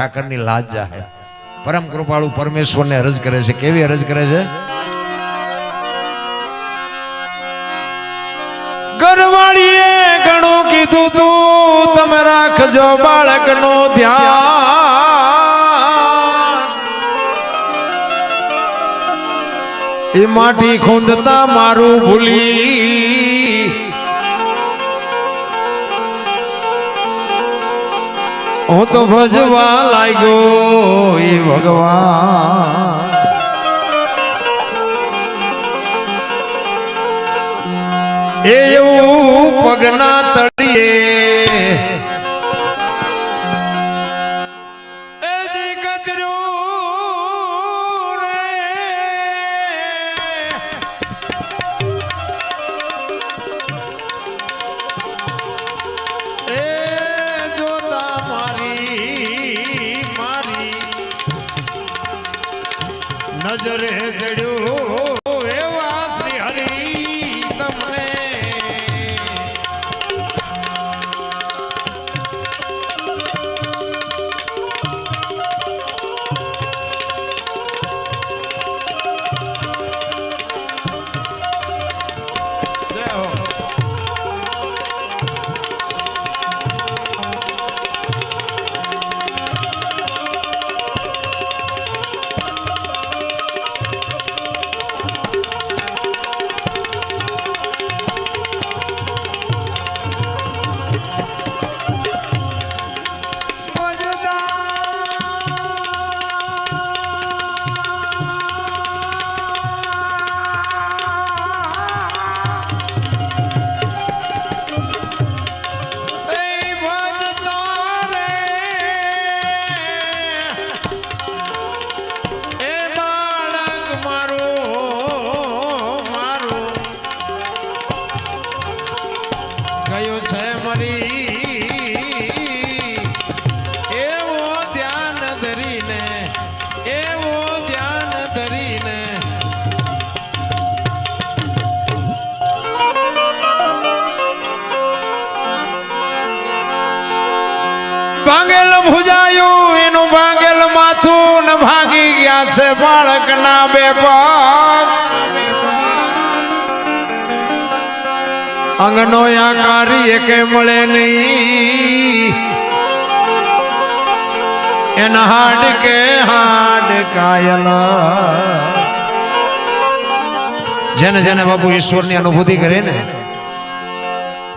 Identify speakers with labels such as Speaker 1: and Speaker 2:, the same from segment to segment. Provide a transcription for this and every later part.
Speaker 1: ઠાકરની લાજ જાહે પરમ કૃપાળુ પરમેશ્વરને અરજ કરે છે. કેવી અરજ કરે છે? ઘરવાળીએ ઘણું કીધું તું, તમે રાખજો બાળકનું ધ્યાન. એ માટી ખૂંદતા મારું ભૂલી હું તો ભજવા લાગ્યો એ ભગવાન. એવું પગના તળિયે പാടൂ ભાંગેલ માથું ને ભાગી ગયા છે બાળકના બે પગ અંગનો આકારી એકે મળે નહીં એના હાડ કે હાડ કાયલ જેને જેને બાપુ ઈશ્વરની અનુભૂતિ કરી ને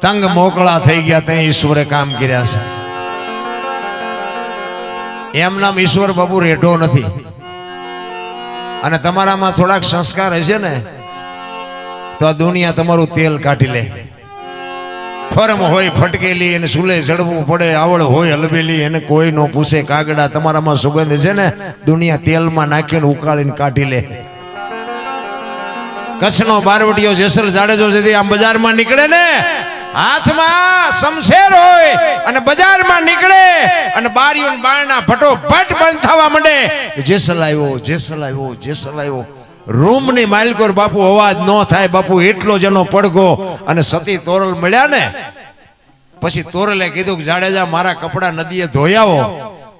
Speaker 1: તંગ મોકળા થઈ ગયા ત્યાં ઈશ્વરે કામ કર્યા છે એમ નામ ઈશ્વર બાપુ રેઢો નથી. અને તમારામાં થોડાક સંસ્કાર હશે ને, તો આ દુનિયા તમારું તેલ કાઢી લે. ફરમ હોય ફટકેલી એને સુલે ચડવું પડે આવડ હોય હલબેલી, એને કોઈ નો પૂછે કાગડા. તમારામાં સુગંધ છે ને, દુનિયા તેલમાં નાખીને ઉકાળીને કાઢી લે. કચ્છનો બારવટીયો જેસલ જાડેજો જેથી આમ બજારમાં નીકળે ને હાથમાં શમશેર હોય અને બજારમાં નીકળે અને બારીઓ ને બારણા ભટો ભટ બંધ થવા માંડે. જેસલ આવ્યો જેસલ આવ્યો જેસલ આવ્યો રૂમની માલિકોર બાપુ અવાજ ન થાય, બાપુ એટલો જ પડઘો અને સતી તોરલ મળ્યા ને. પછી તોરલે કીધું કે, જાડેજા, મારા કપડા નદીએ ધોયાવો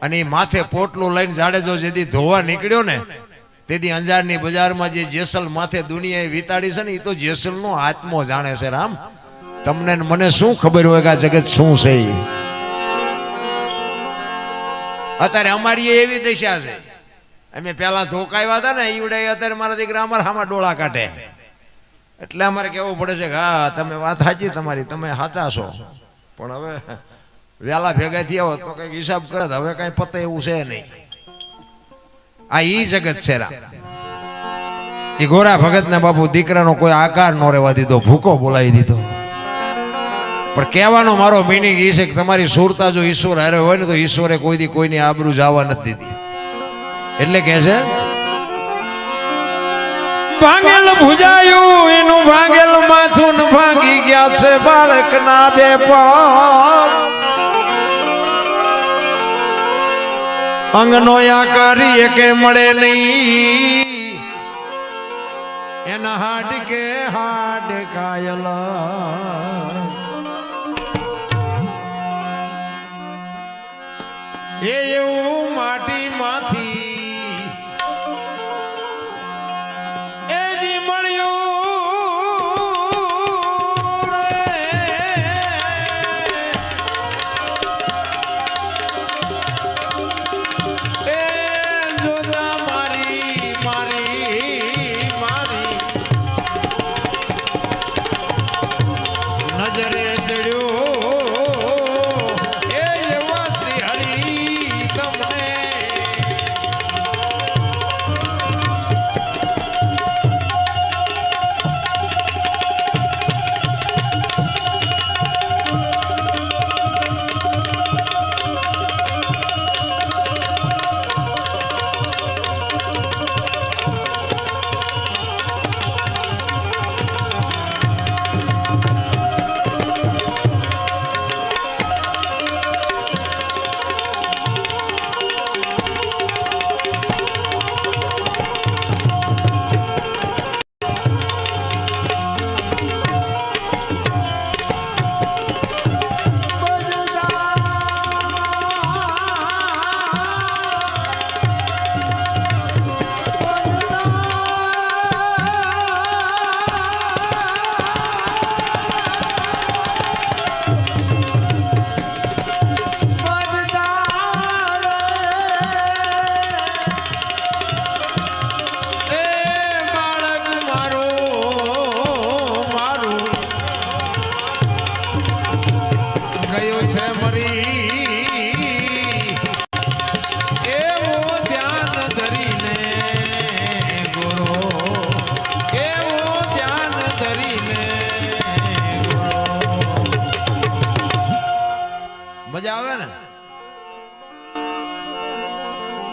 Speaker 1: અને એ માથે પોટલું લઈને જાડેજો જેથી ધોવા નીકળ્યો ને તેથી અંજારની બજારમાં જે જેસલ માથે દુનિયાએ વિતાડી છે ને એ તો જેસલનો આત્મો જાણે છે, રામ. તમને મને શું ખબર હોય કે આ જગત શું છે? અત્યારે અમારી એવી દશા છે. અમે પેલા ધોકાવ્યા હતા ને ઈવડે અત્યારે મારા દીકરા અમારા હામાં ડોળા કાઢે. એટલે અમારે કેવું પડે છે કે, હા, તમે વાત સાચી તમારી, તમે સાચા છો. પણ હવે વેલા ભેગા થયા હોત તો કંઈક હિસાબ કરે હવે કઈ પતે એવું છે નહીં. આ ઈ જગત છે એ ગોરા ભગત ને બાપુ દીકરાનો કોઈ આકાર નો રહેવા દીધો, ભૂકો બોલાવી દીધો. પણ કહેવાનો મારો મિનિંગ એ છે કે તમારી સુરતા જો ઈશ્વર હારે હોય ને તો ઈશ્વરે કોઈ દી કોઈની આબરૂ જવા નથી દીધી. એટલે કે છે, ભાંગેલ ભુજાયું, એનું ભાંગેલ માથું ભાંગી ગયા છે બાળકના બે પગ. અંગનો આકારી એકે મળે નહીં. એના હાડ કે હાડ કાયલા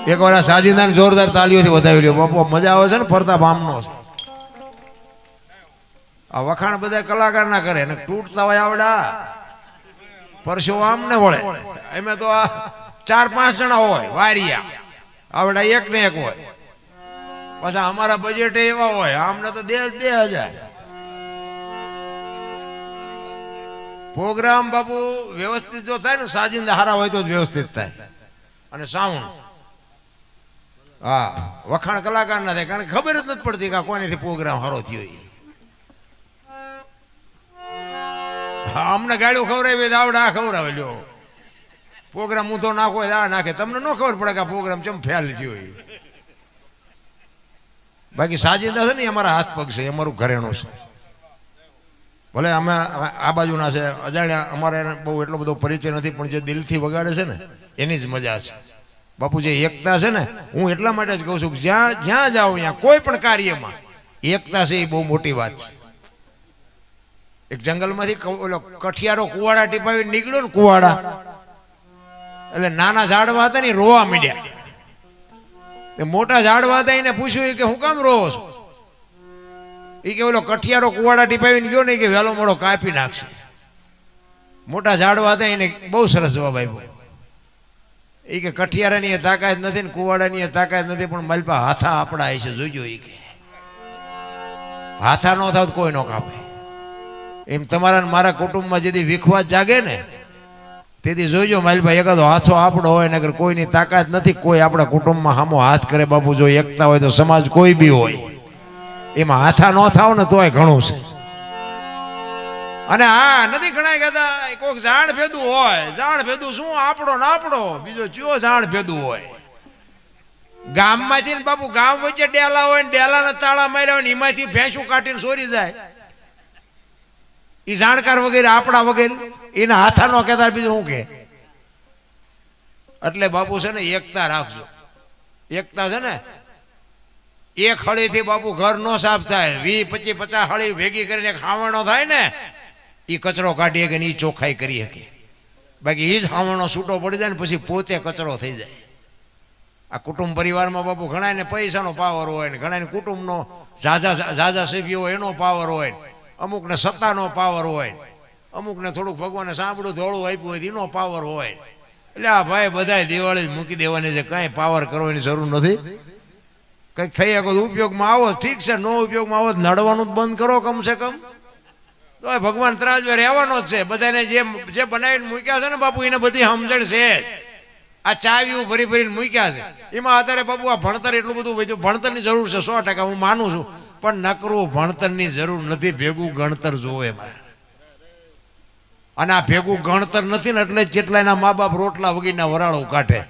Speaker 1: એક વાર આ જોરદાર તાલીઓથી વધાવી લ્યો. બાપુ, મજા આવે છે ને? ફરતા ભામનો છે. આ વખાણ બધા કલાકાર ના કરે. ને તૂટતા હોય આવડા. પરસો આમ ને વળે. એમાં તો આ ચાર પાંચ જણા હોય, વારિયા. આવડા એક ને એક હોય. પાછા અમારા બજેટ એવા હોય. આમને તો દે બે હજાર. પ્રોગ્રામ બાપુ વ્યવસ્થિત જો થાય ને સાજિંદા હારા હોય તો જ વ્યવસ્થિત થાય. અને સાઉન્ડ. હા, વખાણ કલાકાર ના થાય, કારણ કે ખબર જ નથી પડતી કે કોનેથી પ્રોગ્રામ સારો થયો એ. અમને ગાડીઓ ખવડાવી તો આવડે, આ ખવડાવે લ્યો. પ્રોગ્રામ ઊંધો નાખો આ નાખે. તમને ન ખબર પડે કે આ પ્રોગ્રામ ચમ ફેલ થયો એ. બાકી સાજિંદા છે ને અમારા હાથ પગ છે અમારું ઘરેણું છે. ભલે અમે આ બાજુના છે, અજાણ્યા, અમારે બહુ એટલો બધો પરિચય નથી, પણ જે દિલથી વગાડે છે ને, એની જ મજા છે. બાપુ જે એકતા છે ને, હું એટલા માટે જ કહું છું કે જ્યાં જ્યાં જાઓ ત્યાં કોઈ પણ કાર્યમાં, એકતા છે એ બહુ મોટી વાત છે. એક જંગલમાંથી ઓલો કઠિયારો કુવાડા ટીપાવી નીકળ્યો ને કુવાડા, એટલે નાના ઝાડવા હતા ને રોવા મીડ્યા. મોટા ઝાડવા હતા એને પૂછ્યું કે, હું કામ રોવો છો? એ કે, ઓલો કઠિયારો કુવાડા ટીપાવીને ગયો ને કે વહેલો મોડો કાપી નાખશે. મોટા ઝાડવા હતા એને બહુ સરસ જવાબ આપ્યો. એ કે કઠિયારાની તાકાત નથી ને કુવાડાની તાકાત નથી, પણ મલપા હાથા આપણા હશે જોજો એ કે. હાથા ન થાવ કોઈ નો કાપે. એમ તમારા મારા કુટુંબમાં જેથી વિખવા જાગે ને, તેથી જોઈજો માલભાઈ એકાદો હાથો આપણો હોય ને કોઈની તાકાત નથી, કોઈ આપણા કુટુંબમાં હામો હાથ કરે, બાપુ, જો એકતા હોય તો સમાજ કોઈ બી હોય. એમાં હાથા ન થાવ ને તોય ઘણું છે. અને હા, નથી ઘણા કહેતા કોઈક જાણ ભેદું હોય. જાણ ભેદું શું? આપણો ને આપણો. બીજો ચિયો જાણ ભેદું હોય? ગામમાંથી ને બાપુ ગામ વચ્ચે ડેલા હોય ને ડેલાના તાળા માર્યા હોય ને એમાંથી ભેંસું કાઢીને સોરી જાય. એ જાણકાર વગેરે, આપણા વગેરે, એના હાથા નો કહેતા, બીજું શું કે એટલે બાપુ છે ને, એકતા રાખજો. એકતા છે ને, એક હળીથી બાપુ ઘર નો સાફ થાય. વી પચીસ, પચાસ હળી ભેગી કરીને ખાવાનો થાય ને એ કચરો કાઢી શકે ને એ ચોખ્ખાઈ કરી શકે. બાકી એ જ ખાવણો છૂટો પડી જાય ને પછી પોતે કચરો થઈ જાય. આ કુટુંબ પરિવારમાં બાપુ ઘણાને પૈસાનો પાવર હોય ને ઘણાને કુટુંબનો ઝાઝા ઝાઝા સભ્યો હોય એનો પાવર હોય અમુકને સત્તાનો પાવર હોય અમુકને થોડુંક ભગવાને સાંભળું ધોળું આપ્યું હોય એનો પાવર હોય એટલે આ ભાઈ બધાય દિવાળી મૂકી દેવાની છે, કાંઈ પાવર કરવાની જરૂર નથી. કંઈક થઈ શકો ઉપયોગમાં આવો, ઠીક છે, નો ઉપયોગમાં આવો નડવાનું જ બંધ કરો કમસે કમ. તો ભગવાન ત્રાજવે રહેવાનો જ છે. બધાને જે જે બનાવીને મૂક્યા છે ને બાપુ, એને બધી સમજણ છે. આ ચાવીઓ ભરી ભરીને મૂક્યા છે. એમાં અત્યારે બાપુ આ ભણતર એટલું બધું વધ્યું ભણતરની જરૂર છે, સો ટકા હું માનું છું. પણ નકરું ભણતરની જરૂર નથી, ભેગું ગણતર જોવે મારે. અને આ ભેગું ગણતર નથી ને એટલે જેટલા એના મા બાપ રોટલા વગીના વરાળો કાઢે